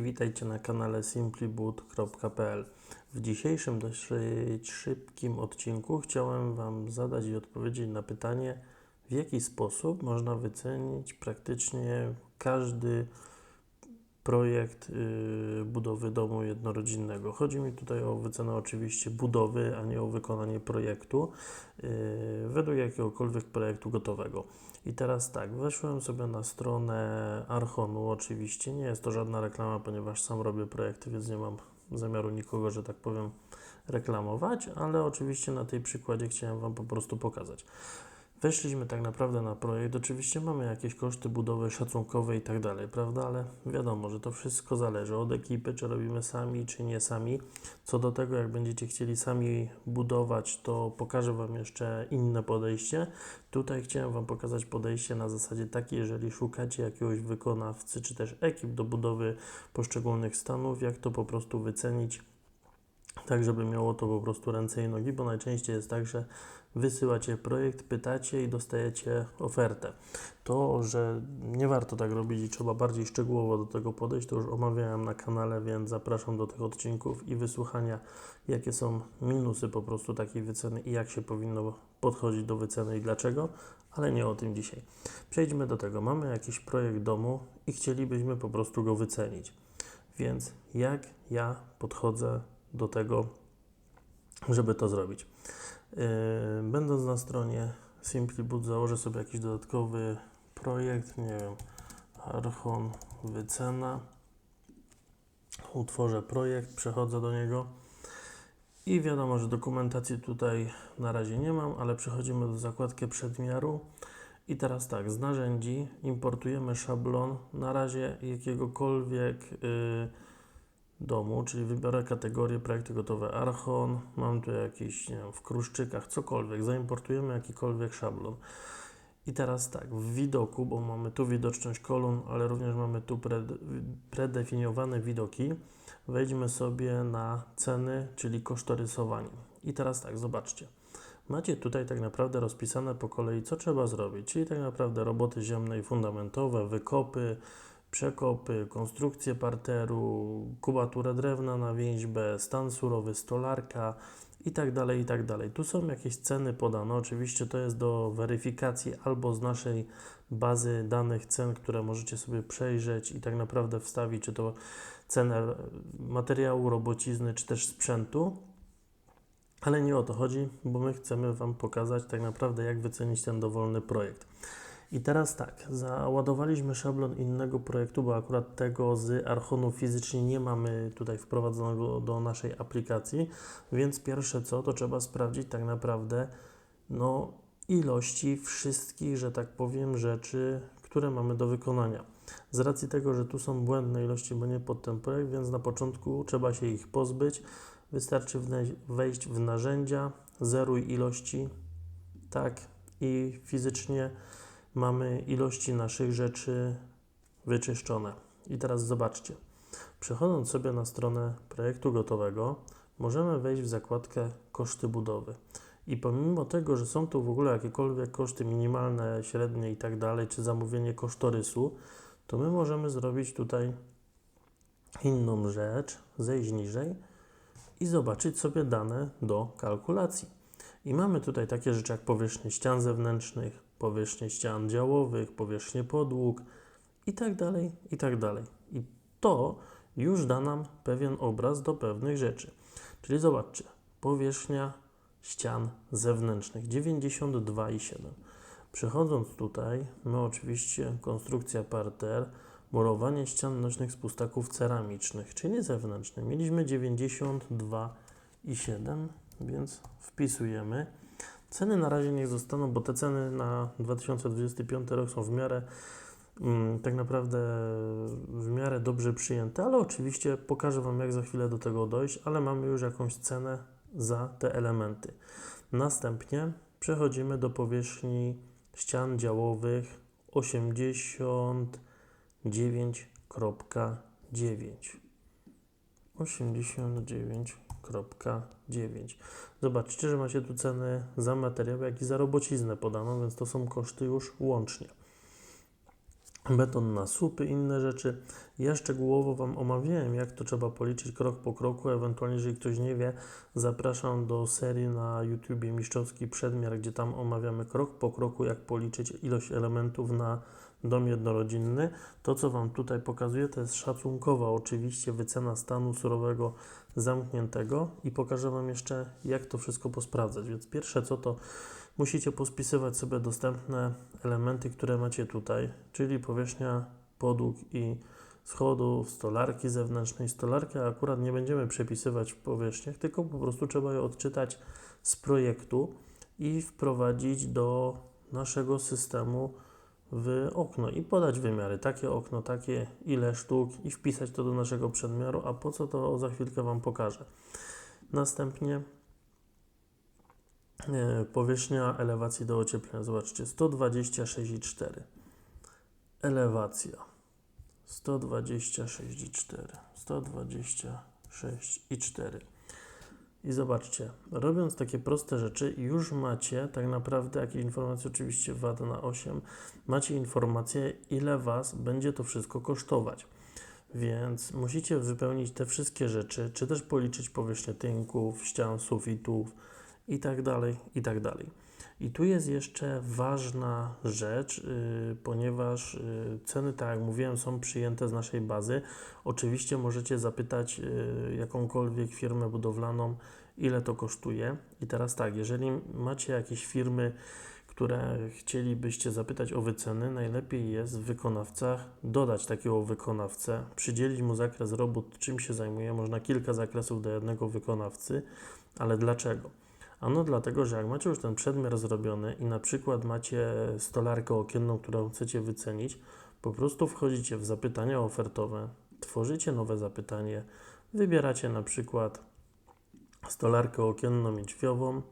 Witajcie na kanale simplyboot.pl. W dzisiejszym dosyć szybkim odcinku chciałem Wam zadać i odpowiedzieć na pytanie, w jaki sposób można wycenić praktycznie każdy projekt yy, budowy domu jednorodzinnego. Chodzi mi tutaj o wycenę oczywiście budowy, a nie o wykonanie projektu yy, według jakiegokolwiek projektu gotowego. I teraz tak, weszłem sobie na stronę Archonu, oczywiście nie jest to żadna reklama, ponieważ sam robię projekty, więc nie mam zamiaru nikogo, że tak powiem, reklamować, ale oczywiście na tej przykładzie chciałem Wam po prostu pokazać. Weszliśmy tak naprawdę na projekt. Oczywiście mamy jakieś koszty budowy szacunkowe i tak dalej, prawda? Ale wiadomo, że to wszystko zależy od ekipy, czy robimy sami, czy nie sami. Co do tego, jak będziecie chcieli sami budować, to pokażę Wam jeszcze inne podejście. Tutaj chciałem Wam pokazać podejście na zasadzie takiej, jeżeli szukacie jakiegoś wykonawcy, czy też ekip do budowy poszczególnych stanów, jak to po prostu wycenić tak, żeby miało to po prostu ręce i nogi, bo najczęściej jest tak, że wysyłacie projekt, pytacie i dostajecie ofertę. To, że nie warto tak robić i trzeba bardziej szczegółowo do tego podejść, to już omawiałem na kanale, więc zapraszam do tych odcinków i wysłuchania, jakie są minusy po prostu takiej wyceny i jak się powinno podchodzić do wyceny i dlaczego, ale nie o tym dzisiaj. Przejdźmy do tego. Mamy jakiś projekt domu i chcielibyśmy po prostu go wycenić. Więc jak ja podchodzę do tego, żeby to zrobić? Yy, Będąc na stronie Simply Boot, założę sobie jakiś dodatkowy projekt, nie wiem, Archon wycena. Utworzę projekt, przechodzę do niego i wiadomo, że dokumentacji tutaj na razie nie mam, ale przechodzimy do zakładki przedmiaru. I teraz tak, z narzędzi importujemy szablon na razie jakiegokolwiek yy, domu, czyli wybiorę kategorię projekty gotowe Archon, mam tu jakiś, nie wiem, w kruszczykach, cokolwiek, zaimportujemy jakikolwiek szablon. I teraz tak, w widoku, bo mamy tu widoczność kolumn, ale również mamy tu pre, predefiniowane widoki, wejdźmy sobie na ceny, czyli kosztorysowanie. I teraz tak, zobaczcie. Macie tutaj tak naprawdę rozpisane po kolei, co trzeba zrobić, czyli tak naprawdę roboty ziemne i fundamentowe, wykopy, przekopy, konstrukcję parteru, kubaturę drewna na więźbę, stan surowy, stolarka i tak dalej, i tak. Tu są jakieś ceny podane. Oczywiście to jest do weryfikacji albo z naszej bazy danych cen, które możecie sobie przejrzeć i tak naprawdę wstawić, czy to cenę materiału, robocizny, czy też sprzętu. Ale nie o to chodzi, bo my chcemy Wam pokazać tak naprawdę, jak wycenić ten dowolny projekt. I teraz tak, załadowaliśmy szablon innego projektu, bo akurat tego z Archonu fizycznie nie mamy tutaj wprowadzonego do naszej aplikacji, więc pierwsze co, to trzeba sprawdzić tak naprawdę no, ilości wszystkich, że tak powiem, rzeczy, które mamy do wykonania. Z racji tego, że tu są błędne ilości, bo nie pod ten projekt, więc na początku trzeba się ich pozbyć. Wystarczy wejść w narzędzia, zeruj ilości, tak, i fizycznie mamy ilości naszych rzeczy wyczyszczone. I teraz zobaczcie. Przechodząc sobie na stronę projektu gotowego, możemy wejść w zakładkę koszty budowy. I pomimo tego, że są tu w ogóle jakiekolwiek koszty minimalne, średnie i tak dalej, czy zamówienie kosztorysu, to my możemy zrobić tutaj inną rzecz, zejść niżej i zobaczyć sobie dane do kalkulacji. I mamy tutaj takie rzeczy jak powierzchnie ścian zewnętrznych, powierzchnie ścian działowych, powierzchnie podłóg i tak dalej, i tak. I to już da nam pewien obraz do pewnych rzeczy. Czyli zobaczcie, powierzchnia ścian zewnętrznych 92,7. Przechodząc tutaj, my oczywiście konstrukcja parter, murowanie ścian nośnych z pustaków ceramicznych, czyli zewnętrznych. Mieliśmy 92,7, więc wpisujemy. Ceny na razie niech zostaną, bo te ceny na 2025 rok są w miarę mm, tak naprawdę w miarę dobrze przyjęte, ale oczywiście pokażę Wam, jak za chwilę do tego dojść, ale mamy już jakąś cenę za te elementy. Następnie przechodzimy do powierzchni ścian działowych 89.9. 89.9. Zobaczcie, że macie tu ceny za materiał, jak i za robociznę podaną, więc to są koszty już łącznie. beton na słupy, inne rzeczy. Ja szczegółowo Wam omawiałem, jak to trzeba policzyć krok po kroku. Ewentualnie, jeżeli ktoś nie wie, zapraszam do serii na YouTubie Mistrzowski Przedmiar, gdzie tam omawiamy krok po kroku, jak policzyć ilość elementów na dom jednorodzinny. To, co Wam tutaj pokazuję, to jest szacunkowa oczywiście wycena stanu surowego zamkniętego i pokażę Wam jeszcze, jak to wszystko posprawdzać. Więc pierwsze co to musicie pospisywać sobie dostępne elementy, które macie tutaj, czyli powierzchnia podłóg i schodów, stolarki zewnętrznej, stolarki, akurat nie będziemy przepisywać w powierzchniach, tylko po prostu trzeba je odczytać z projektu i wprowadzić do naszego systemu w okno i podać wymiary. Takie okno, takie ile sztuk i wpisać to do naszego przedmiaru, a po co to za chwilkę Wam pokażę. Następnie e, powierzchnia elewacji do ocieplenia. Zobaczcie, 126,4. Elewacja 126,4. 126,4. I zobaczcie, robiąc takie proste rzeczy, już macie tak naprawdę, jakie informacje, oczywiście VAT na 8, macie informację, ile Was będzie to wszystko kosztować. Więc musicie wypełnić te wszystkie rzeczy, czy też policzyć powierzchnię tynków, ścian, sufitów i tak dalej, i tak dalej. I tu jest jeszcze ważna rzecz, yy, ponieważ yy, ceny, tak jak mówiłem, są przyjęte z naszej bazy. Oczywiście możecie zapytać yy, jakąkolwiek firmę budowlaną, ile to kosztuje. I teraz tak, jeżeli macie jakieś firmy, które chcielibyście zapytać o wyceny, najlepiej jest w wykonawcach dodać takiego wykonawcę, przydzielić mu zakres robót, czym się zajmuje. Można kilka zakresów do jednego wykonawcy, ale dlaczego? Ano dlatego, że jak macie już ten przedmiar zrobiony i na przykład macie stolarkę okienną, którą chcecie wycenić, po prostu wchodzicie w zapytania ofertowe, tworzycie nowe zapytanie, wybieracie na przykład stolarkę okienną i drzwiową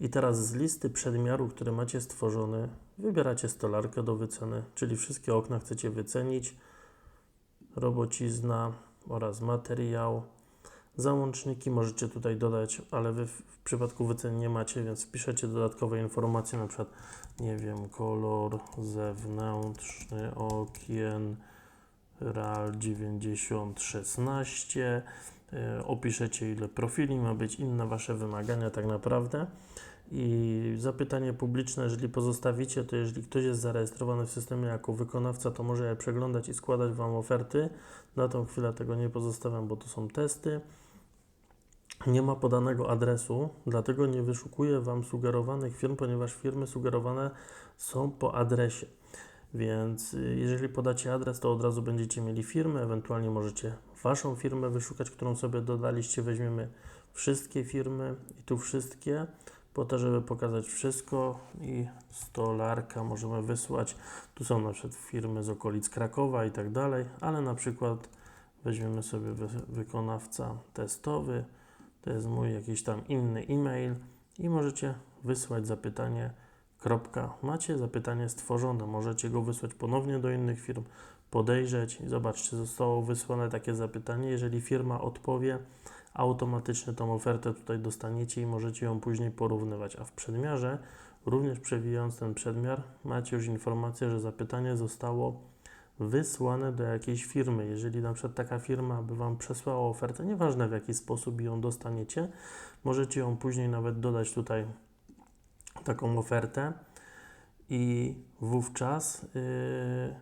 i teraz z listy przedmiaru, który macie stworzony, wybieracie stolarkę do wyceny, czyli wszystkie okna chcecie wycenić, robocizna oraz materiał. Załączniki możecie tutaj dodać, ale Wy w przypadku wycen nie macie, więc wpiszecie dodatkowe informacje, na przykład, nie wiem, kolor zewnętrzny okien RAL 9016, opiszecie ile profili ma być, inne Wasze wymagania tak naprawdę. I zapytanie publiczne, jeżeli pozostawicie, to jeżeli ktoś jest zarejestrowany w systemie jako wykonawca, to może je przeglądać i składać Wam oferty. Na tą chwilę tego nie pozostawiam, bo to są testy. Nie ma podanego adresu, dlatego nie wyszukuję Wam sugerowanych firm, ponieważ firmy sugerowane są po adresie. Więc y, jeżeli podacie adres, to od razu będziecie mieli firmę, ewentualnie możecie Waszą firmę wyszukać, którą sobie dodaliście. Weźmiemy wszystkie firmy i tu wszystkie, po to, żeby pokazać wszystko i stolarka możemy wysłać. Tu są na przykład firmy z okolic Krakowa i tak dalej, ale na przykład weźmiemy sobie wy wykonawca testowy, to jest mój jakiś tam inny e-mail i możecie wysłać zapytanie Kropka. Macie zapytanie stworzone, możecie go wysłać ponownie do innych firm, podejrzeć i zobaczcie, zostało wysłane takie zapytanie. Jeżeli firma odpowie, automatycznie tą ofertę tutaj dostaniecie i możecie ją później porównywać. A w przedmiarze, również przewijając ten przedmiar, macie już informację, że zapytanie zostało wysłane do jakiejś firmy. Jeżeli na przykład taka firma by Wam przesłała ofertę, nieważne w jaki sposób ją dostaniecie, możecie ją później nawet dodać tutaj taką ofertę i wówczas yy,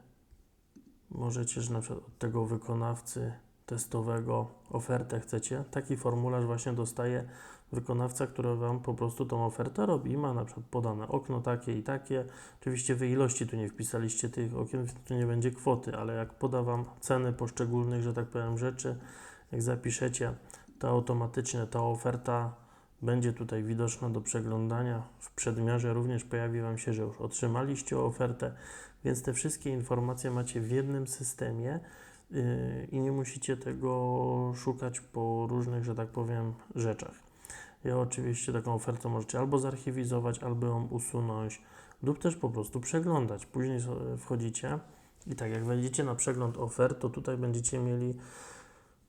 możecie, że na przykład od tego wykonawcy testowego ofertę chcecie, taki formularz właśnie dostaje wykonawca, który Wam po prostu tą ofertę robi i ma na przykład podane okno takie i takie. Oczywiście Wy ilości tu nie wpisaliście tych okien, więc tu nie będzie kwoty, ale jak poda Wam ceny poszczególnych, że tak powiem, rzeczy, jak zapiszecie, to automatycznie ta oferta będzie tutaj widoczna do przeglądania. W przedmiarze również pojawi Wam się, że już otrzymaliście ofertę, więc te wszystkie informacje macie w jednym systemie i nie musicie tego szukać po różnych, że tak powiem, rzeczach. Ja oczywiście taką ofertę możecie albo zarchiwizować, albo ją usunąć, lub też po prostu przeglądać. Później wchodzicie i tak jak wejdziecie na przegląd ofert, to tutaj będziecie mieli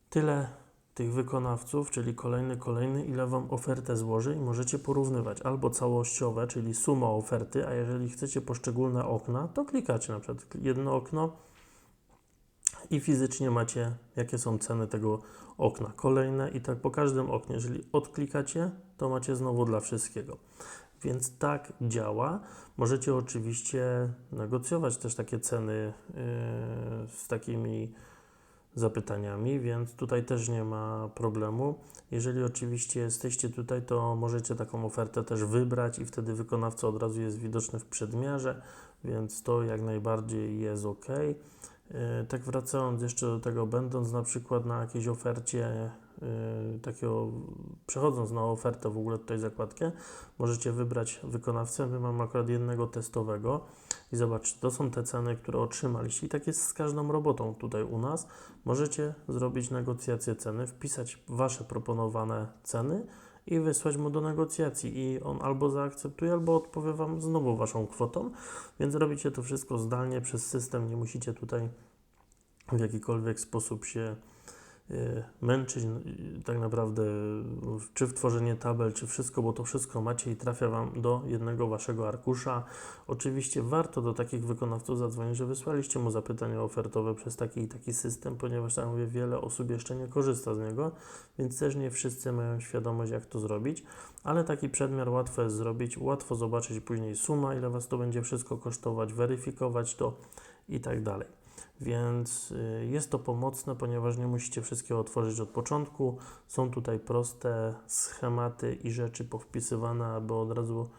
tyle tych wykonawców, czyli kolejny, kolejny, ile Wam ofertę złoży i możecie porównywać albo całościowe, czyli suma oferty, a jeżeli chcecie poszczególne okna, to klikacie na przykład jedno okno, i fizycznie macie, jakie są ceny tego okna. Kolejne i tak po każdym oknie, jeżeli odklikacie, to macie znowu dla wszystkiego. Więc tak działa. Możecie oczywiście negocjować też takie ceny yy, z takimi zapytaniami, więc tutaj też nie ma problemu. Jeżeli oczywiście jesteście tutaj, to możecie taką ofertę też wybrać i wtedy wykonawca od razu jest widoczny w przedmiarze, więc to jak najbardziej jest ok. Yy, Tak wracając jeszcze do tego, będąc na przykład na jakiejś ofercie, yy, takiego, przechodząc na ofertę w ogóle tutaj zakładkę, możecie wybrać wykonawcę. My mamy akurat jednego testowego i zobaczcie, to są te ceny, które otrzymaliście. I tak jest z każdą robotą tutaj u nas. Możecie zrobić negocjację ceny, wpisać Wasze proponowane ceny i wysłać mu do negocjacji. I on albo zaakceptuje, albo odpowie Wam znowu Waszą kwotą. Więc robicie to wszystko zdalnie przez system. Nie musicie tutaj w jakikolwiek sposób się męczyć y, tak naprawdę w- czy w tworzenie tabel, czy wszystko, bo to wszystko macie i trafia Wam do jednego Waszego arkusza. Oczywiście warto do takich wykonawców zadzwonić, że wysłaliście mu zapytania ofertowe przez taki i taki system, ponieważ tak mówię, wiele osób jeszcze nie korzysta z niego, więc też nie wszyscy mają świadomość, jak to zrobić, ale taki przedmiar łatwo jest zrobić, łatwo zobaczyć później suma, ile Was to będzie wszystko kosztować, weryfikować to i tak dalej. Więc y, jest to pomocne, ponieważ nie musicie wszystkiego otworzyć od początku. Są tutaj proste schematy i rzeczy powpisywane, aby od razu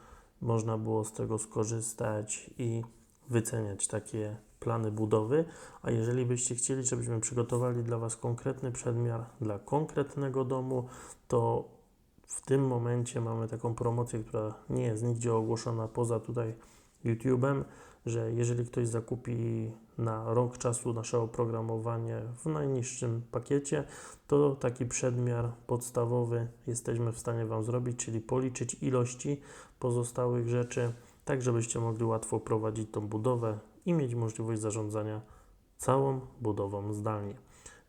można było z tego skorzystać i wyceniać takie plany budowy. A jeżeli byście chcieli, żebyśmy przygotowali dla Was konkretny przedmiar dla konkretnego domu, to w tym momencie mamy taką promocję, która nie jest nigdzie ogłoszona poza tutaj YouTube'em, że jeżeli ktoś zakupi na rok czasu nasze oprogramowanie w najniższym pakiecie, to taki przedmiar podstawowy jesteśmy w stanie Wam zrobić, czyli policzyć ilości pozostałych rzeczy, tak żebyście mogli łatwo prowadzić tą budowę i mieć możliwość zarządzania całą budową zdalnie.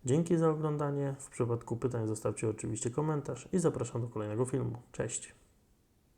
Dzięki za oglądanie. W przypadku pytań zostawcie oczywiście komentarz i zapraszam do kolejnego filmu. Cześć!